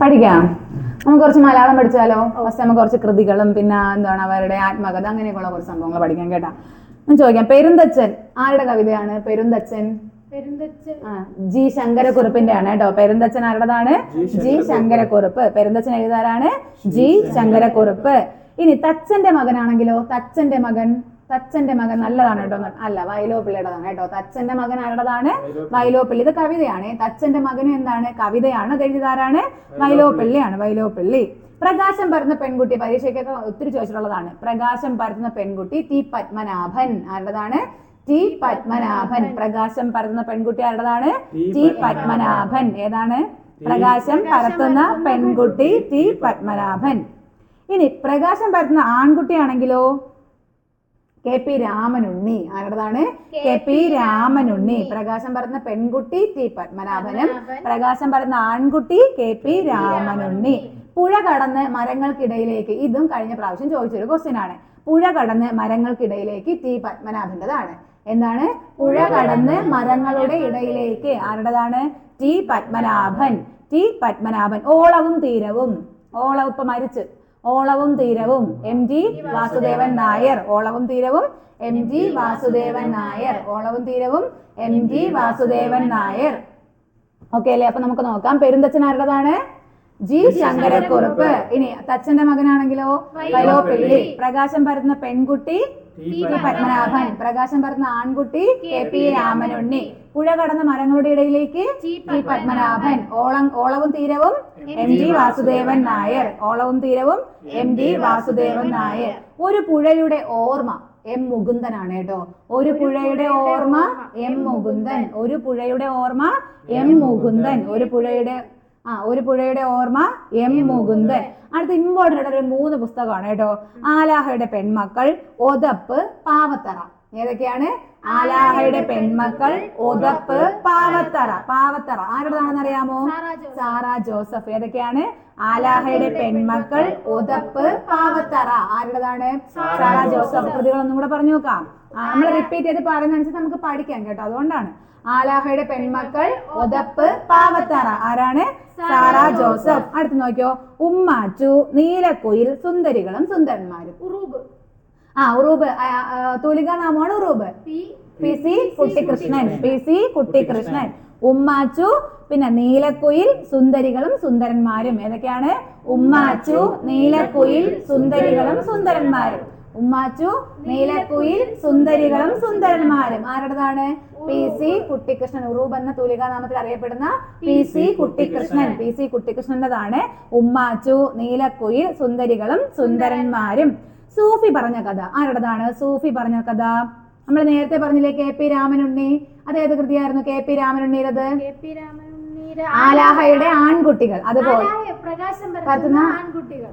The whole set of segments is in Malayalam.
പഠിക്കാം. നമുക്ക് കുറച്ച് മലയാളം പഠിച്ചാലോ? ഫസ്റ്റ് നമുക്ക് കുറച്ച് കൃതികളും പിന്നെ എന്താണ് അവരുടെ ആത്മകഥ അങ്ങനെയൊക്കെയുള്ള കുറച്ച് സംഭവങ്ങൾ പഠിക്കാം കേട്ടാ. ഞാൻ ചോദിക്കാം പെരുന്തച്ചൻ ആരുടെ കവിതയാണ്? പെരുന്തച്ചൻ പെരുന്തച്ചൻ ആ, ജി ശങ്കരക്കുറുപ്പിന്റെ ആണ് കേട്ടോ. പെരുന്തച്ചൻ ആരുടേതാണ്? ജി ശങ്കരക്കുറുപ്പ്. പെരുന്തച്ചൻ എഴുതാറാണ് ജി ശങ്കരക്കുറുപ്പ്. ഇനി തച്ചന്റെ മകനാണെങ്കിലോ? തച്ചന്റെ മകൻ? തച്ചന്റെ മകൻ നല്ലതാണ് കേട്ടോ അല്ല വയലോപ്പിള്ളിയുടേതാണ് കേട്ടോ. തച്ചന്റെ മകൻ ആരുടേതാണ്? വൈലോപ്പിള്ളി. ഇത് കവിതയാണ്. തച്ചന്റെ മകനും എന്താണ്? കവിതയാണ്. എഴുതിയതാരാണ് വൈലോപ്പിള്ളിയാണ്. വൈലോപ്പിള്ളി. പ്രകാശം പരത്തുന്ന പെൺകുട്ടി. പരീക്ഷയ്ക്കൊക്കെ ഒത്തിരി ചോദിച്ചിട്ടുള്ളതാണ്. പ്രകാശം പരത്തുന്ന പെൺകുട്ടി ടി പത്മനാഭൻ. ആരുടേതാണ്? ടി പത്മനാഭൻ. പ്രകാശം പരത്തുന്ന പെൺകുട്ടി ആരുടേതാണ്? ടി പത്മനാഭൻ. ഏതാണ്? പ്രകാശം പരത്തുന്ന പെൺകുട്ടി. ടി പത്മനാഭൻ. ഇനി പ്രകാശം പരത്തുന്ന ആൺകുട്ടിയാണെങ്കിലോ? K P Ramanunni. ആരുടേതാണ്? K P Ramanunni. പ്രകാശം പറഞ്ഞ പെൺകുട്ടി ടി പത്മനാഭനും പ്രകാശം പറഞ്ഞ ആൺകുട്ടി കെ പി രാമനുണ്ണി. പുഴ കടന്ന് മരങ്ങൾക്കിടയിലേക്ക് ഇതും കഴിഞ്ഞ പ്രാവശ്യം ചോദിച്ചൊരു ക്വസ്റ്റ്യൻ ആണ്. പുഴ കടന്ന് മരങ്ങൾക്കിടയിലേക്ക് ടി പത്മനാഭന്റെതാണ്. എന്താണ്? പുഴ കടന്ന് മരങ്ങളുടെ ഇടയിലേക്ക്. ആരുടേതാണ്? ടി പത്മനാഭൻ. ടി പത്മനാഭൻ. ഓളവും തീരവും. ഓളവും ഇപ്പൊ മരിച്ച്. Olavum Theeravum M G Vasudevan Nair. Olavum Theeravum M G Vasudevan Nair. ഓളവും തീരവും M G Vasudevan Nair. Okay അല്ലേ? അപ്പൊ നമുക്ക് നോക്കാം. പെരുന്തച്ഛൻ ആരുടേതാണ്? ജി ശങ്കരക്കുറുപ്പ്. ഇനി തച്ചന്റെ മകനാണെങ്കിലോ? വൈലോപ്പിള്ളി. പ്രകാശം പരത്തുന്ന പെൺകുട്ടി ടി പത്മനാഭൻ പ്രകാശം പറഞ്ഞ ആൺകുട്ടി കെ പി രാമനുണ്ണി. പുഴ കടന്ന മരങ്ങളുടെ ഇടയിലേക്ക് ടി പത്മനാഭൻ. ഓളം Olavum Theeravum M G Vasudevan Nair. Olavum Theeravum M G Vasudevan Nair. ഒരു പുഴയുടെ ഓർമ്മ എം മുകുന്ദനാണ് കേട്ടോ. ഒരു പുഴയുടെ ഓർമ്മ എം മുകുന്ദൻ. ഒരു പുഴയുടെ ഓർമ്മ എം മുകുന്ദൻ. ഒരു പുഴയുടെ ആ ഒരു പുഴയുടെ ഓർമ്മ എം മുകുന്ദൻ. അടുത്ത ഇമ്പോർട്ടന്റ് ആയിട്ട് ഒരു മൂന്ന് പുസ്തകമാണ് കേട്ടോ. ആലാഹയുടെ പെൺമക്കൾ ഒതപ്പ് പാവത്തറ. ഏതൊക്കെയാണ്? ആലാഹയുടെ പെൺമക്കൾ ഒതപ്പ് പാവത്തറ. പാവത്തറ. ആരുടേതാണെന്ന് അറിയാമോ? സാറ ജോസഫ്. ഏതൊക്കെയാണ്? ആലാഹയുടെ പെൺമക്കൾ ഒതപ്പ് പാവത്തറ. ആരുടേതാണ് സാറ ജോസഫ്. കൃതികളൊന്നും കൂടെ പറഞ്ഞു നോക്കാം. നമ്മൾ റിപ്പീറ്റ് ചെയ്ത് പറയുന്നതനുസരിച്ച് നമുക്ക് പഠിക്കാം കേട്ടോ. അതുകൊണ്ടാണ്. ആലാഹയുടെ പെൺമക്കൾ ഒതപ്പ് പാവത്തറ. ആരാണ്? സാറ ജോസഫ്. അടുത്ത് നോക്കിയോ. ഉമ്മാച്ചു നീലക്കുയിൽ സുന്ദരികളും സുന്ദരന്മാരും. ആ ഉറൂബ്. തൂലിക നാമമാണ് Uroob. P C Kuttikrishnan. P C Kuttikrishnan. Ummachu പിന്നെ നീലക്കുയിൽ സുന്ദരികളും സുന്ദരന്മാരും. ഏതൊക്കെയാണ്? ഉമ്മാച്ചു നീലക്കുയിൽ സുന്ദരികളും സുന്ദരന്മാരും. ഉമ്മാച്ചു നീലക്കുയിൽ സുന്ദരികളും സുന്ദരന്മാരും. ആരുടേതാണ്? P C Kuttikrishnan. ഉറൂബ് എന്ന തൂലികാനാമത്തിൽ അറിയപ്പെടുന്ന P C Kuttikrishnan. P C കുട്ടിക്കൃഷ്ണന്റേതാണ് Ummachu Neelakuyil സുന്ദരികളും സുന്ദരന്മാരും. സൂഫി പറഞ്ഞ കഥ. ആരുടേതാണ്? സൂഫി പറഞ്ഞ കഥ. നമ്മൾ നേരത്തെ പറഞ്ഞില്ലേ കെ പി രാമനുണ്ണി? അത് ഏത് കൃതിയായിരുന്നു കെ പി രാമനുണ്ണീരത് ആലാഹയുടെ ആൺകുട്ടികൾ. അതുപോലെ. പ്രകാശം പരത്തുന്ന ആൺകുട്ടികൾ.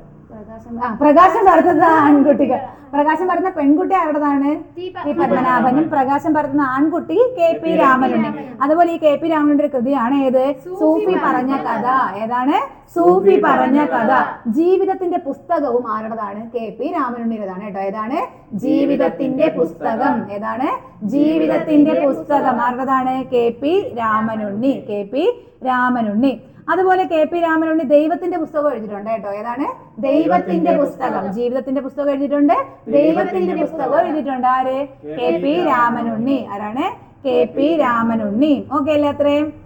പ്രകാശം പരത്തുന്ന ആൺകുട്ടികൾ. പ്രകാശം പരത്തുന്ന പെൺകുട്ടി ആരുടേതാണ്? ടി പത്മനാഭനും പ്രകാശം പരത്തുന്ന ആൺകുട്ടി കെ പി രാമനുണ്ണി. അതുപോലെ ഈ കെ പി രാമനുണ്ണിയുടെ കൃതിയാണ് ഏത്? സൂഫി പറഞ്ഞ കഥ. ഏതാണ്? സൂഫി പറഞ്ഞ കഥ ജീവിതത്തിന്റെ പുസ്തകവും ആരുടേതാണ്? കെ പി രാമനുണ്ണിയുടേതാണ് കേട്ടോ. ഏതാണ്? ജീവിതത്തിന്റെ പുസ്തകം. ഏതാണ്? ജീവിതത്തിന്റെ പുസ്തകം. ആരുടേതാണ്? K P Ramanunni. K P Ramanunni. അതുപോലെ കെ പി രാമനുണ്ണി ദൈവത്തിന്റെ പുസ്തകം എഴുതിയിട്ടുണ്ട് കേട്ടോ. ഏതാണ്? ദൈവത്തിന്റെ പുസ്തകം. ജീവിതത്തിന്റെ പുസ്തകം എഴുതിയിട്ടുണ്ട്. ദൈവത്തിന്റെ പുസ്തകം എഴുതിയിട്ടുണ്ട്. ആര്? K P Ramanunni. ആരാണ്? K P Ramanunni. ഓക്കെ അല്ലേ അത്രയും?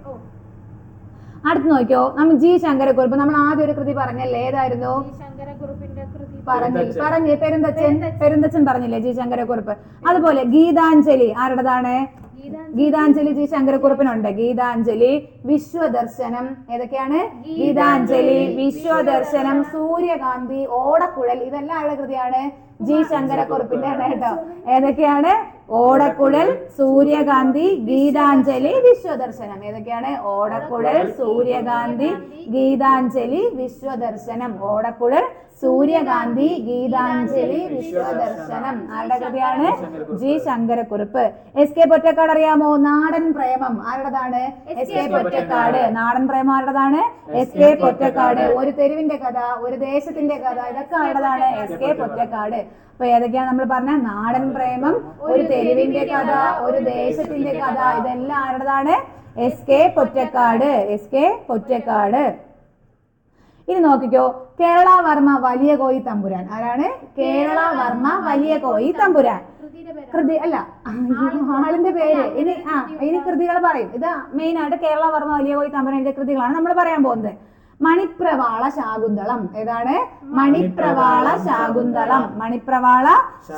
അടുത്ത് നോക്കിയോ? നമ്മൾ ജി ശങ്കരക്കുറിപ്പ് നമ്മൾ ആദ്യ ഒരു കൃതി പറഞ്ഞല്ലേ? ഏതായിരുന്നു? പറഞ്ഞു പറഞ്ഞു പെരുന്തച്ചൻ. പെരുന്തച്ചൻ. പറഞ്ഞില്ലേ ജി ശങ്കരക്കുറിപ്പ്? അതുപോലെ ഗീതാഞ്ജലി ആരുടേതാണ്? ഗീതാഞ്ജലി. ജി ശങ്കരക്കുറുപ്പിനുണ്ട്. ഗീതാഞ്ജലി വിശ്വദർശനം. ഏതൊക്കെയാണ്? ഗീതാഞ്ജലി വിശ്വദർശനം സൂര്യകാന്തി ഓടക്കുഴൽ ഇതെല്ലാം ആരുടെ കൃതിയാണ്? ജി ശങ്കരക്കുറുപ്പിന്റെ ആണ് കേട്ടോ. ഏതൊക്കെയാണ്? ഓടക്കുഴൽ സൂര്യകാന്തി ഗീതാഞ്ജലി വിശ്വദർശനം. ഏതൊക്കെയാണ്? ഓടക്കുഴൽ സൂര്യകാന്തി ഗീതാഞ്ജലി വിശ്വദർശനം. ഓടക്കുഴൽ സൂര്യകാന്തി ഗീതാഞ്ജലി വിശ്വദർശനം. ആരുടെ കൃതിയാണ്? G Sankarakurup. S K Pottekkatt അറിയാമോ? നാടൻ പ്രേമം. ആരുടേതാണ്? S K Pottekkatt. നാടൻ പ്രേമം ആരുടേതാണ്? S K Pottekkatt. ഒരു തെരുവിന്റെ കഥ ഒരു ദേശത്തിന്റെ കഥ ഇതൊക്കെ ആരുടേതാണ്? S K Pottekkatt. അപ്പൊ ഏതൊക്കെയാണ് നമ്മൾ പറഞ്ഞ? നാടൻ പ്രേമം ഒരു തെരുവിന്റെ കഥ ഒരു ദേശത്തിന്റെ കഥ. ഇതെല്ലാം ആരുടേതാണ്? S K Pottekkatt S K Pottekkatt ഇനി നോക്കിക്കോ. കേരള വർമ്മ വലിയ കോയി തമ്പുരാൻ. ആരാണ്? കേരള വർമ്മ വലിയ കോയി തമ്പുരാൻ. പേര് കൃതി അല്ല ആളിന്റെ പേര്. ഇനി ആ ഇനി കൃതികൾ പറയും. ഇത് മെയിൻ ആയിട്ട് കേരള വർമ്മ വലിയ കോയി തമ്പുരാന്റെ കൃതികളാണ് നമ്മൾ പറയാൻ പോകുന്നത്. മണിപ്രവാള ശാകുന്തളം. ഏതാണ്? മണിപ്രവാള ശാകുന്തളം. മണിപ്രവാള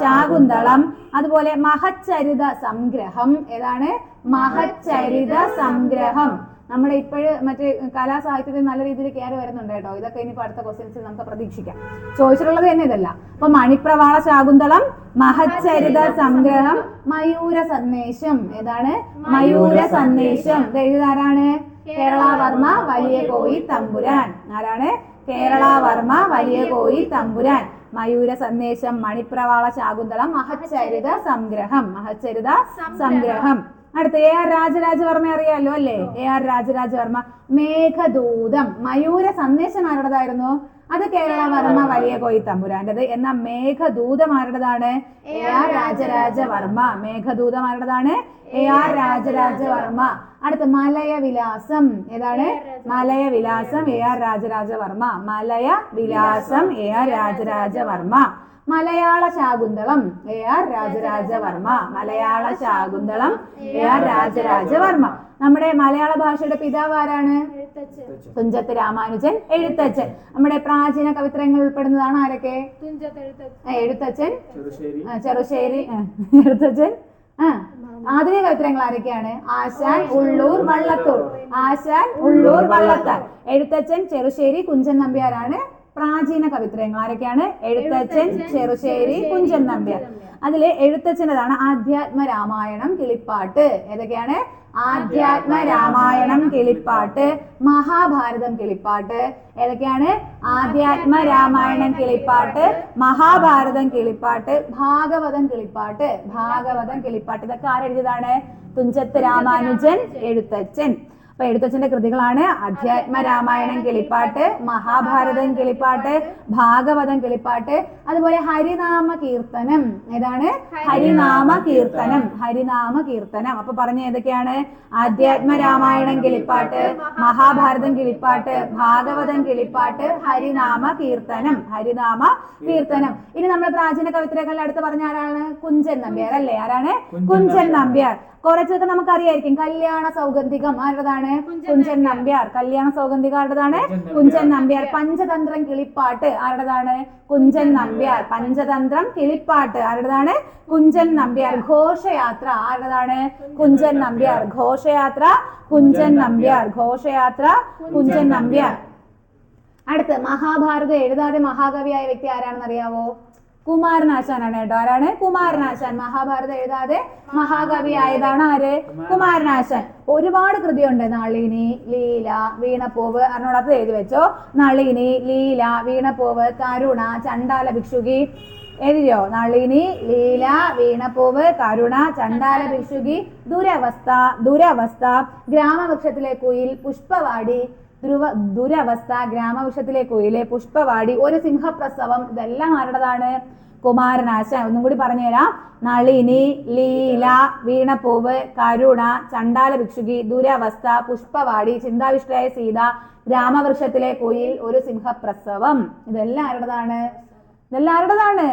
ശാകുന്തളം. അതുപോലെ മഹച്ചരിത സംഗ്രഹം. ഏതാണ്? മഹച്ചരിത സംഗ്രഹം. നമ്മുടെ ഇപ്പോഴ് മറ്റേ കലാസാഹിത്യത്തിൽ നല്ല രീതിയിൽ കയറി വരുന്നുണ്ട് കേട്ടോ. ഇതൊക്കെ ഇനി അടുത്ത ക്വസ്റ്റ്യൻസിൽ നമുക്ക് പ്രതീക്ഷിക്കാം. ചോദിച്ചിട്ടുള്ളത് തന്നെ ഇതല്ല. അപ്പൊ മണിപ്രവാള ശാകുന്തളം മഹച്ചരിത സംഗ്രഹം മയൂര സന്ദേശം. ഏതാണ്? മയൂര സന്ദേശം. ഇത് എഴുതാരാണ്? വലിയ കോയി തമ്പുരാൻ. ആരാണ്? കേരള വർമ്മ വലിയ കോയി തമ്പുരാൻ. മയൂര സന്ദേശം മണിപ്രവാള ശാകുന്തളം മഹച്ചരിത സംഗ്രഹം. മഹച്ചരിത സംഗ്രഹം. അടുത്ത എ ആർ രാജരാജവർമ്മ അറിയാലോ അല്ലേ? A R Rajarajavarma. Meghadutam. Mayura Sandesham ആരുടേതായിരുന്നു? അത് കേരളവർമ്മ വലിയ കോയി തമ്പുരാന്റേത് എന്നാൽ മേഘദൂതമാരുടേതാണ്? A R Rajaraja Varma. മേഘദൂതമാരുടേതാണ്? A R Rajarajavarma. അടുത്ത മലയ വിലാസം ഏതാണ് Malaya Vilasam A R Raja Raja Varma. Malaya Vilasam A R Raja Raja Varma. Malayala Shakuntalam A R Raja Raja Varma. Malayala Shakuntalam A R Raja Raja Varma. നമ്മുടെ മലയാള ഭാഷയുടെ പിതാവ് ആരാണ്? എഴുത്തച്ഛൻ. തുഞ്ചത്ത് രാമാനുജൻ എഴുത്തച്ഛൻ. നമ്മുടെ പ്രാചീന കവിത്രങ്ങൾ ഉൾപ്പെടുന്നതാണ് ആരൊക്കെ? എഴുത്തച്ഛൻ. ചെറുശ്ശേരി. ചെറുശ്ശേരി. എഴുത്തച്ഛൻ. ആ ആധുനിക കവിത്രങ്ങൾ ആരൊക്കെയാണ്? ആശാൻ ഉള്ളൂർ വള്ളത്തൂർ ആശാൻ ഉള്ളൂർ വള്ളത്താർ എഴുത്തച്ഛൻ ചെറുശ്ശേരി കുഞ്ചൻ നമ്പ്യാരാണ്. പ്രാചീന കവിത്രയങ്ങൾ. ആരൊക്കെയാണ്? എഴുത്തച്ഛൻ ചെറുശ്ശേരി കുഞ്ചൻ നമ്പ്യാർ അതിൽ എഴുത്തച്ഛന്റെതാണ് ആധ്യാത്മ രാമായണം കിളിപ്പാട്ട്. ഏതൊക്കെയാണ്? ആധ്യാത്മ രാമായണം കിളിപ്പാട്ട്. മഹാഭാരതം കിളിപ്പാട്ട്. ഏതൊക്കെയാണ്? ആധ്യാത്മ രാമായണം കിളിപ്പാട്ട്. മഹാഭാരതം കിളിപ്പാട്ട്. ഭാഗവതം കിളിപ്പാട്ട്. ഭാഗവതം കിളിപ്പാട്ട്. ഇതൊക്കെ ആരെഴുതിയതാണ്? തുഞ്ചത്ത് രാമാനുജൻ. എഴുത്തച്ഛൻ. അപ്പൊ എഴുത്തച്ഛന്റെ കൃതികളാണ് അധ്യാത്മ രാമായണം കിളിപ്പാട്ട് മഹാഭാരതം കിളിപ്പാട്ട് ഭാഗവതം കിളിപ്പാട്ട് അതുപോലെ ഹരിനാമ കീർത്തനം. ഏതാണ്? ഹരിനാമ കീർത്തനം. ഹരിനാമ കീർത്തനം. അപ്പൊ പറഞ്ഞ ഏതൊക്കെയാണ്? ആധ്യാത്മ രാമായണം കിളിപ്പാട്ട് മഹാഭാരതം കിളിപ്പാട്ട് ഭാഗവതം കിളിപ്പാട്ട് ഹരിനാമ കീർത്തനം. ഹരിനാമ കീർത്തനം. ഇനി നമ്മൾ പ്രാചീന കവിത്രകളിൽ അടുത്ത് പറഞ്ഞ ആരാണ്? കുഞ്ചൻ നമ്പ്യാർ അല്ലേ? ആരാണ്? കുഞ്ചൻ നമ്പ്യാർ. കുറച്ചൊക്കെ നമുക്ക് അറിയായിരിക്കും കല്യാണ സൗഗന്ധികം ആരുടേതാണ്? കുഞ്ചൻ നമ്പ്യാർ. കല്യാണ സൗഗന്ധികം ആരുടേതാണ്? കുഞ്ചൻ നമ്പ്യാർ. പഞ്ചതന്ത്രം കിളിപ്പാട്ട് ആരുടേതാണ്? കുഞ്ചൻ നമ്പ്യാർ. പഞ്ചതന്ത്രം കിളിപ്പാട്ട് ആരുടേതാണ്? കുഞ്ചൻ നമ്പ്യാർ. ഘോഷയാത്ര ആരുടേതാണ്? കുഞ്ചൻ നമ്പ്യാർ. ഘോഷയാത്ര കുഞ്ചൻ നമ്പ്യാർ. ഘോഷയാത്ര കുഞ്ചൻ നമ്പ്യാർ. അടുത്ത് മഹാഭാരതം എഴുതാതെ മഹാകവിയായ വ്യക്തി ആരാണെന്ന് അറിയാവോ കുമാരനാശാനാണ് കേട്ടോ. ആരാണ്? കുമാരനാശാൻ. മഹാഭാരതം എഴുതാതെ മഹാകവിയായതാണ് ആര്? കുമാരനാശാൻ. ഒരുപാട് കൃതിയുണ്ട്. നളിനി ലീല വീണപ്പൂവ്. അറിഞ്ഞോടത്ത് എഴുതി വെച്ചോ? നളിനി ലീല വീണപ്പൂവ് കരുണ ചണ്ടാല ഭിക്ഷുകി. എഴുതിയോ? നളിനി ലീല വീണപ്പൂവ് കരുണ ചണ്ടാല ഭിക്ഷുകി. ദുരവസ്ഥ ദുരവസ്ഥ. ഗ്രാമവൃക്ഷത്തിലെ കുയിൽ പുഷ്പവാടി. ധ്രുവ ദുരവസ്ഥ ഗ്രാമവൃക്ഷത്തിലെ കുയിലെ പുഷ്പവാടി ഒരു സിംഹപ്രസവം ഇതെല്ലാം ആരുടേതാണ്? കുമാരനാശ ഒന്നും കൂടി പറഞ്ഞുതരാം. നളിനി ലീല വീണപ്പൂവ് കരുണ ചണ്ടാല ഭിക്ഷുകി ദുരവസ്ഥ പുഷ്പവാടി ചിന്താവിഷ്ടയായ സീത ഗ്രാമവൃക്ഷത്തിലെ കുയിൽ ഒരു സിംഹപ്രസവം. ഇതെല്ലാം ആരുടേതാണ്? ഇതെല്ലാം ആരുടേതാണ്?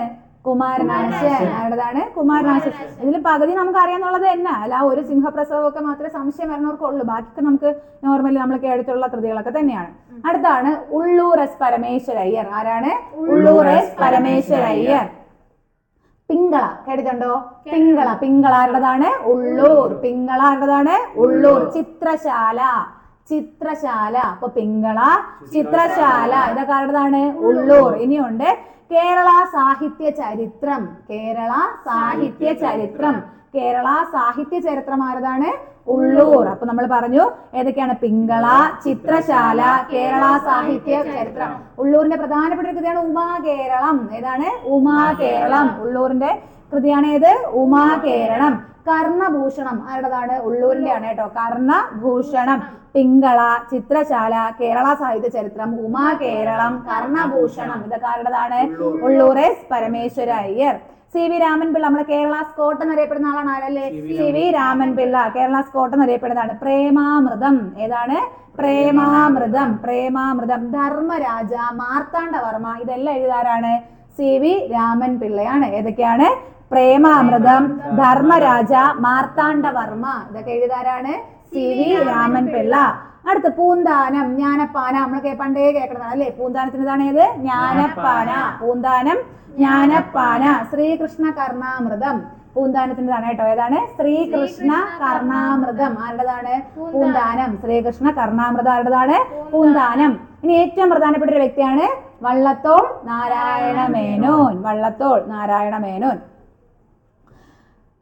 കുമാരനാശൻ ആരുടേതാണ് കുമാരനാശൻ ഇതിൽ പകുതി നമുക്ക് അറിയാന്നുള്ളത് തന്നെ. അല്ല ഒരു സിംഹപ്രസവമൊക്കെ മാത്രമേ സംശയം വരുന്നവർക്കുള്ളൂ. ബാക്കിയൊക്കെ നമുക്ക് നോർമലി നമ്മൾ കേട്ടിട്ടുള്ള കൃതികളൊക്കെ തന്നെയാണ്. അടുത്താണ് ഉള്ളൂർ എസ് പരമേശ്വരയ്യർ. ആരാണ്? ഉള്ളൂർ എസ് പരമേശ്വരയ്യർ. പിങ്കള. കേട്ടിട്ടുണ്ടോ? പിങ്കള. പിങ്കള ആരുടേതാണ്? ഉള്ളൂർ. പിങ്കള ആരുടേതാണ്? ഉള്ളൂർ. ചിത്രശാല. ചിത്രശാല. അപ്പൊ പിങ്കള ചിത്രശാല. ഇതൊക്കെ ആരുടേതാണ്? ഉള്ളൂർ. ഇനിയുണ്ട്. കേരള സാഹിത്യ ചരിത്രം. കേരള സാഹിത്യ ചരിത്രം. കേരള സാഹിത്യ ചരിത്രം ആരതാണ്? ഉള്ളൂർ. അപ്പൊ നമ്മൾ പറഞ്ഞു ഏതൊക്കെയാണ്? പിങ്കള ചിത്രശാല കേരള സാഹിത്യ ചരിത്രം. ഉള്ളൂരിന്റെ പ്രധാനപ്പെട്ട ഒരു കൃതിയാണ് ഉമാ കേരളം. ഏതാണ്? ഉമാ കേരളം. ഉള്ളൂരിന്റെ കൃതിയാണ് ഏത്? ഉമാകേരണം കർണഭൂഷണം. ആരുടേതാണ്? ഉള്ളൂരിന്റെ ആണ് കേട്ടോ. കർണഭൂഷണം. പിങ്കള ചിത്രശാല കേരള സാഹിത്യ ചരിത്രം ഉമാകേരളം കർണഭൂഷണം. ഇതൊക്കെ ആരുടേതാണ്? Ulloor S Parameswara Iyer. C V Ramanpillai നമ്മുടെ കേരള സ്കോട്ട് എന്നറിയപ്പെടുന്ന ആളാണ് ആരല്ലേ? C V Ramanpillai Kerala Scott എന്നറിയപ്പെടുന്നതാണ് Premamritham. ഏതാണ്? പ്രേമാമൃതം. പ്രേമാമൃതം. ധർമ്മരാജ മാർത്താണ്ഡവർമ്മ. ഇതെല്ലാം എഴുതാരാണ്? സി വി രാമൻ പിള്ളയാണ്. ഏതൊക്കെയാണ്? പ്രേമാമൃതം ധർമ്മരാജ മാർത്താണ്ഡവർമ്മ. ഇതൊക്കെ എഴുതാരാണ് സി വി രാമൻ പിള്ള അടുത്ത പൂന്താനം ജ്ഞാനപ്പാന. നമ്മളൊക്കെ പണ്ടേ കേൾക്കുന്നതാണ് അല്ലേ? പൂന്താനത്തിന്റെതാണ് ഏത്? ജ്ഞാനപ്പാന. പൂന്താനം ജ്ഞാനപ്പാന. ശ്രീകൃഷ്ണ കർണാമൃതം. പൂന്താനത്തിന്റെതാണ് കേട്ടോ. ഏതാണ്? ശ്രീകൃഷ്ണ കർണാമൃതം. ആരുടേതാണ്? പൂന്താനം. ശ്രീകൃഷ്ണ കർണാമൃതം ആരുടേതാണ്? പൂന്താനം. ഇനി ഏറ്റവും പ്രധാനപ്പെട്ട ഒരു വ്യക്തിയാണ് വള്ളത്തോൾ നാരായണ മേനോൻ വള്ളത്തോൾ നാരായണ മേനോൻ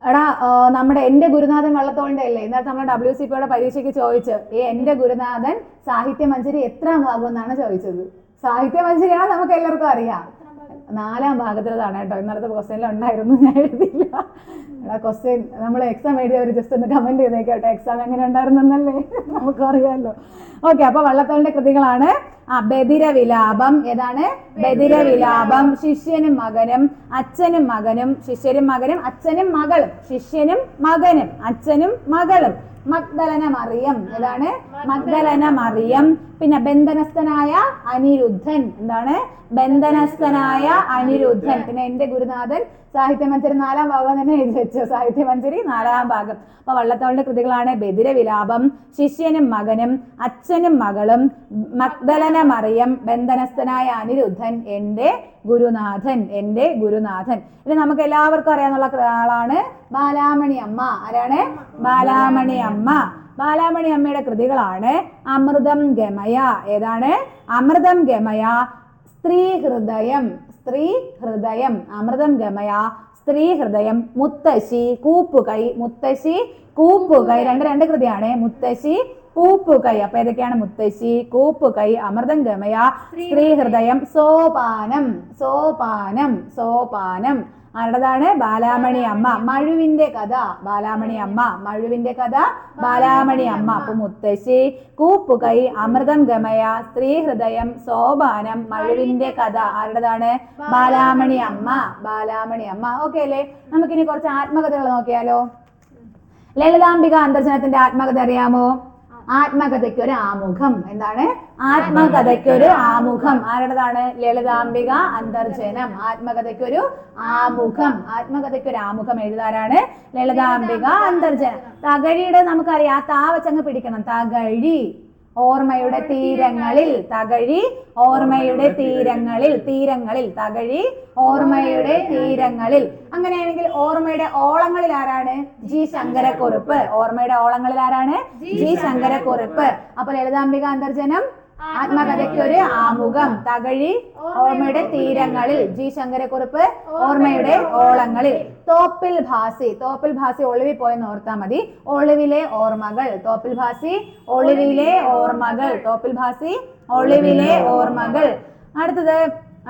എടാ നമ്മുടെ എന്റെ ഗുരുനാഥൻ വള്ളത്തോളിന്റെ അല്ലേ എന്നാൽ നമ്മുടെ ഡബ്ല്യു സി പിയുടെ പരീക്ഷയ്ക്ക് ചോദിച്ച് ഏ എന്റെ ഗുരുനാഥൻ സാഹിത്യ മഞ്ചരി എത്ര ആകുമെന്നാണ് ചോദിച്ചത്? സാഹിത്യ മഞ്ചരിയാണ് നമുക്ക് എല്ലാവർക്കും അറിയാം. നാലാം ഭാഗത്തിലതാണ് കേട്ടോ. ഇന്നലത്തെ ക്വസ്റ്റ്യനിൽ ഉണ്ടായിരുന്നു ഞാൻ എഴുതിയില്ല. എടാ ക്വസ്റ്റ്യൻ നമ്മൾ എക്സാം എഴുതിയവർ ജസ്റ്റ് ഒന്ന് കമന്റ് ചെയ്തേക്കോട്ടെ എക്സാം എങ്ങനെ ഉണ്ടായിരുന്നെന്നല്ലേ? നമുക്കറിയാമല്ലോ ഓക്കെ അപ്പൊ വള്ളത്തോളിന്റെ കൃതികളാണ്. ആ ബദിര വിലാപം ഏതാണ്? ബദിര വിലാപം ശിഷ്യനും മകനും അച്ഛനും മകനും ശിഷ്യനും മകനും അച്ഛനും മകളും ശിഷ്യനും മകനും അച്ഛനും മകളും. മഗ്ദലന മറിയം ഏതാണ്? മഗ്ദലന മറിയം പിന്നെ ബന്ധനസ്ഥനായ അനിരുദ്ധൻ. എന്താണ്? ബന്ധനസ്ഥനായ അനിരുദ്ധൻ. പിന്നെ എന്റെ ഗുരുനാഥൻ സാഹിത്യമഞ്ചരി നാലാം ഭാഗം തന്നെ എഴുതി വെച്ചു. സാഹിത്യമഞ്ചരി നാലാം ഭാഗം. അപ്പൊ വള്ളത്തോളിന്റെ കൃതികളാണ് ബദിര വിലാപം ശിഷ്യനും മകനും അച്ഛനും മകളും മക്ദലന മറിയം ബന്ധനസ്ഥനായ അനിരുദ്ധൻ എന്റെ ഗുരുനാഥൻ എന്റെ ഗുരുനാഥൻ. ഇനി നമുക്ക് എല്ലാവർക്കും അറിയാനുള്ള ആളാണ് ബാലാമണി അമ്മ ആരാണ്? ബാലാമണി അമ്മ ബാലാമണി അമ്മയുടെ കൃതികളാണ് അമൃതം ഗമയ. ഏതാണ്? അമൃതം ഗമയ സ്ത്രീ ഹൃദയം സ്ത്രീ ഹൃദയം. അമൃതം ഗമയ സ്ത്രീ ഹൃദയം മുത്തശ്ശി കൂപ്പുകൈ മുത്തശ്ശി കൂപ്പുകൈ. രണ്ട് രണ്ട് കൃതിയാണ്. മുത്തശ്ശി കൂപ്പുകൈ. അപ്പൊ ഏതൊക്കെയാണ് മുത്തശ്ശി കൂപ്പുകൈ അമൃതം ഗമയ സ്ത്രീ ഹൃദയം സോപാനം സോപാനം സോപാനം. ആരുടേതാണ്? ബാലാമണി അമ്മ. മഴുവിന്റെ കഥ. ബാലാമണി അമ്മ. മഴുവിന്റെ കഥ. ബാലാമണി അമ്മ. അപ്പൊ മുത്തശ്ശി കൂപ്പുകൈ അമൃതം ഗമയ സ്ത്രീ ഹൃദയം സോപാനം മഴുവിന്റെ കഥ. ആരുടേതാണ്? ബാലാമണി അമ്മ. ബാലാമണി അമ്മ. ഓക്കെ അല്ലേ? നമുക്കിനി കുറച്ച് ആത്മകഥകൾ നോക്കിയാലോ. ലളിതാംബിക അന്തർജനത്തിന്റെ ആത്മകഥ അറിയാമോ? ആത്മകഥയ്ക്ക് ഒരു ആമുഖം എന്താണ്? ആത്മകഥയ്ക്ക് ഒരു ആമുഖം. ആരുടേതാണ്? ലളിതാംബിക അന്തർജനം. ആത്മകഥയ്ക്ക് ഒരു ആമുഖം. ആത്മകഥയ്ക്ക് ഒരു ആമുഖം എഴുതാനാണ് ലളിതാംബിക അന്തർജനം. തകഴിയുടെ നമുക്കറിയാം ആ താ വെച്ചങ്ങ് പിടിക്കണം. തകഴി. ഓർമ്മയുടെ തീരങ്ങളിൽ തകഴി ഓർമ്മയുടെ തീരങ്ങളിൽ തീരങ്ങളിൽ. തകഴി ഓർമ്മയുടെ തീരങ്ങളിൽ. അങ്ങനെയാണെങ്കിൽ ഓർമ്മയുടെ ഓളങ്ങളിൽ ആരാണ്? ജി ശങ്കരക്കുറുപ്പ്. ഓർമ്മയുടെ ഓളങ്ങളിൽ ആരാണ്? ജി ശങ്കരക്കുറുപ്പ്. അപ്പൊ ലളിതാംബിക അന്തർജനം ആത്മകഥയ്ക്ക് ഒരു ആമുഖം തകഴി ഓർമ്മയുടെ തീരങ്ങളിൽ ജി ശങ്കരക്കുറുപ്പ് ഓർമ്മയുടെ ഓളങ്ങളിൽ. തോപ്പിൽ ഭാസി തോപ്പിൽ ഭാസി ഒളിവിൽ പോയെന്ന് ഓർത്താൽ മതി. ഒളിവിലെ ഓർമ്മകൾ തോപ്പിൽ ഭാസി ഒളിവിലെ ഓർമ്മകൾ തോപ്പിൽ ഭാസി ഒളിവിലെ ഓർമ്മകൾ. അടുത്തത്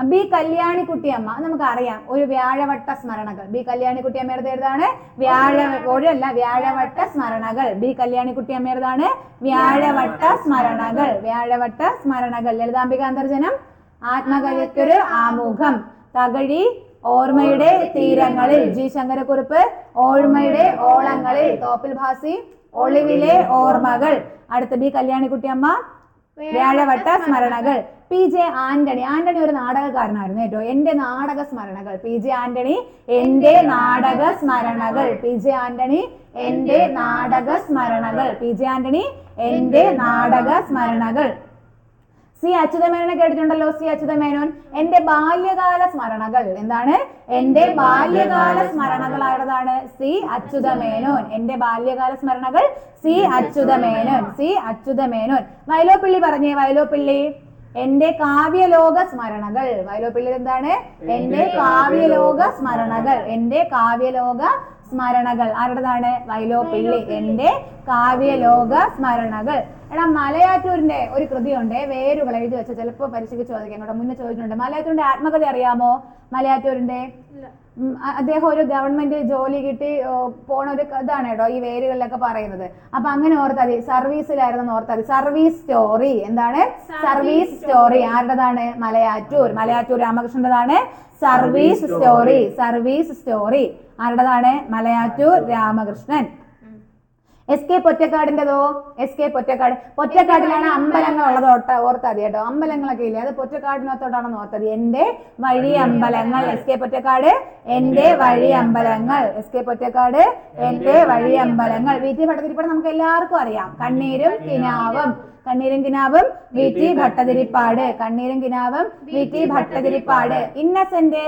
ബി കല്യാണിക്കുട്ടിയമ്മ നമുക്ക് അറിയാം ഒരു വ്യാഴവട്ട സ്മരണകൾ. ബി കല്യാണി കല്യാണിക്കുട്ടിയമ്മയുടെ ഏതാണ്? വ്യാഴ ഒഴല്ല വ്യാഴവട്ട സ്മരണകൾ. ബി കല്യാണി കല്യാണിക്കുട്ടിയമ്മയുടേതാണ് വ്യാഴവട്ട സ്മരണകൾ. വ്യാഴവട്ട സ്മരണകൾ. ലളിതാംബിക അന്തർജനം ആത്മകഥയ്ക്കൊരു ആമുഖം. തകഴി ഓർമ്മയുടെ തീരങ്ങളിൽ. ജി ശങ്കരക്കുറുപ്പ് ഓർമ്മയുടെ ഓളങ്ങളിൽ. തോപ്പിൽ ഭാസി ഒളിവിലെ ഓർമ്മകൾ. അടുത്ത ബി കല്യാണി കല്യാണിക്കുട്ടിയമ്മ വ്യാഴവട്ട സ്മരണകൾ. P J Antony. ആന്റണി ഒരു നാടകക്കാരനായിരുന്നു കേട്ടോ. എന്റെ നാടക സ്മരണകൾ. പി ജെ ആന്റണി എന്റെ നാടക സ്മരണകൾ. പി ജെ ആന്റണി എന്റെ നാടക സ്മരണകൾ. പി ജെ ആന്റണി എന്റെ നാടക സ്മരണകൾ. സി അച്യുതമേനോനെ കേട്ടിട്ടുണ്ടല്ലോ സി അച്യുതമേനോൻ. എന്റെ ബാല്യകാല സ്മരണകൾ എന്താണ്? എന്റെ ബാല്യകാല സ്മരണകൾ ആരുടേതാണ്? സി അച്യുതമേനോൻ. എന്റെ ബാല്യകാല സ്മരണകൾ സി അച്യുതമേനോൻ. സി അച്യുതമേനോൻ. വയലോപ്പിള്ളി പറഞ്ഞേ വയലോപ്പിള്ളി. എന്റെ കാവ്യലോക സ്മരണകൾ. വയലോപ്പിള്ളി എന്താണ്? എന്റെ കാവ്യലോക സ്മരണകൾ. എന്റെ കാവ്യലോക സ്മരണകൾ. ആരുടേതാണ്? വൈലോപ്പിള്ളി എന്റെ കാവ്യലോക സ്മരണകൾ. എടാ മലയാറ്റൂരിന്റെ ഒരു കൃതിയുണ്ട്. വേരുകൾ എഴുതി വെച്ച ചിലപ്പോൾ പരീക്ഷയ്ക്ക് ചോദിക്കാം കേട്ടോ മുന്നേ ചോദിച്ചിട്ടുണ്ട്. മലയാറ്റൂരിന്റെ ആത്മകഥ അറിയാമോ? മലയാറ്റൂരിന്റെ അദ്ദേഹം ഒരു ഗവൺമെന്റ് ജോലി കിട്ടി പോണ ഒരു ഇതാണ് കേട്ടോ ഈ വേരുകളിലൊക്കെ പറയുന്നത്. അപ്പൊ അങ്ങനെ ഓർത്താൽ മതി സർവീസിലായിരുന്നു ഓർത്താൽ സർവീസ് സ്റ്റോറി. എന്താണ്? Service story. ആരുടേതാണ്? മലയാറ്റൂർ. മലയാറ്റൂർ രാമകൃഷ്ണന്റെതാണ് സർവീസ് സ്റ്റോറി സർവീസ് സ്റ്റോറി. ആരുടേതാണ്? മലയാറ്റൂർ രാമകൃഷ്ണൻ. എസ് കെ പൊറ്റക്കാടിന്റെതോ എസ് കെ പൊറ്റക്കാട് പൊറ്റക്കാട്ടിലാണ് അമ്പലങ്ങൾ ഉള്ളത്. ഓട്ട ഓർത്താതി കേട്ടോ. അമ്പലങ്ങളൊക്കെ ഇല്ലേ? അത് പൊറ്റക്കാടിനകത്തോട്ടാണെന്ന് ഓർത്തത്. എന്റെ വഴി അമ്പലങ്ങൾ. എസ് കെ പൊറ്റക്കാട് എന്റെ വഴി അമ്പലങ്ങൾ. എസ് കെ പൊറ്റക്കാട് എന്റെ വഴി അമ്പലങ്ങൾ. വീട്ടിൽ ടി ഭട്ടതിരിപ്പാട് നമുക്ക് എല്ലാവർക്കും അറിയാം. കണ്ണീരും കിനാവും. കണ്ണീരും കിനാവും വി ടി ഭട്ടതിരിപ്പാട്. കണ്ണീരും കിനാവും V T Bhattathiripad. Innocent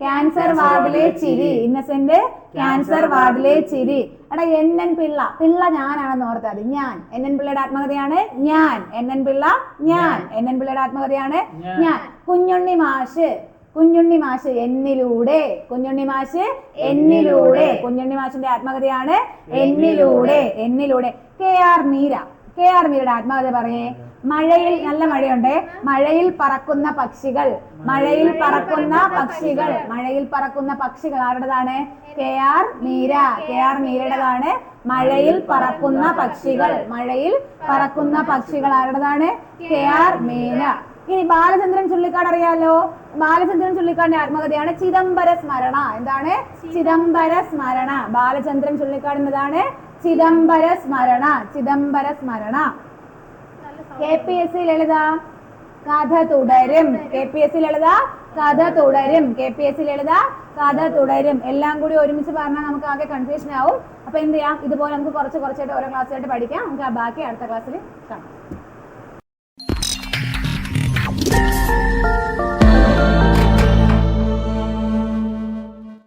cancer വാർഡിലെ ചിരി. ഇന്നസെന്റ് ക്യാൻസർ വാർഡിലെ ചിരി. എടാ എൻ എൻ പിള്ള. പിള്ള ഞാനാണെന്ന് ഓർത്താൽ മതി. ഞാൻ. എൻ എൻ പിള്ളയുടെ ആത്മകഥയാണ് ഞാൻ. എൻ എൻ പിള്ള ഞാൻ. എൻ എൻ പിള്ളയുടെ ആത്മകഥയാണ് ഞാൻ. കുഞ്ഞുണ്ണി മാഷ്. കുഞ്ഞുണ്ണി മാഷ് എന്നിലൂടെ. കുഞ്ഞുണ്ണി മാഷ് എന്നിലൂടെ. കുഞ്ഞുണ്ണി മാഷിന്റെ ആത്മകഥയാണ് എന്നിലൂടെ. എന്നിലൂടെ. K R Meera. K R മീരയുടെ ആത്മകഥ പറയേ. മഴയിൽ നല്ല മഴയുണ്ട്? മഴയിൽ പറക്കുന്ന പക്ഷികൾ. മഴയിൽ പറക്കുന്ന പക്ഷികൾ. മഴയിൽ പറക്കുന്ന പക്ഷികൾ ആരുടേതാണ്? K R Meera. K R മീരയുടേതാണ്. മഴയിൽ പറക്കുന്ന പക്ഷികൾ. മഴയിൽ പറക്കുന്ന പക്ഷികൾ ആരുടേതാണ്? K R Meera. ഇനി ബാലചന്ദ്രൻ ചുള്ളിക്കാട് അറിയാലോ? ബാലചന്ദ്രൻ ചുള്ളിക്കാടിന്റെ ആത്മകഥയാണ് ചിദംബര സ്മരണ. എന്താണ്? ചിദംബര സ്മരണ. Balachandran ചുള്ളിക്കാടിന്റെതാണ് Chidambara Smarana. Chidambara Smarana. K P S C Lalitha കഥ തുടരും. K P S C Lalitha കഥ തുടരും. K P S C Lalitha കഥ തുടരും. എല്ലാം കൂടി ഒരുമിച്ച് പറഞ്ഞാൽ നമുക്ക് ആകെ കൺഫ്യൂഷൻ ആവും. അപ്പൊ എന്ത് ചെയ്യാം? ഇതുപോലെ നമുക്ക് കുറച്ച് കുറച്ചായിട്ട് ഓരോ ക്ലാസ്സായിട്ട് പഠിക്കാം. നമുക്ക് ബാക്കി അടുത്ത ക്ലാസ്സിൽ കാണാം.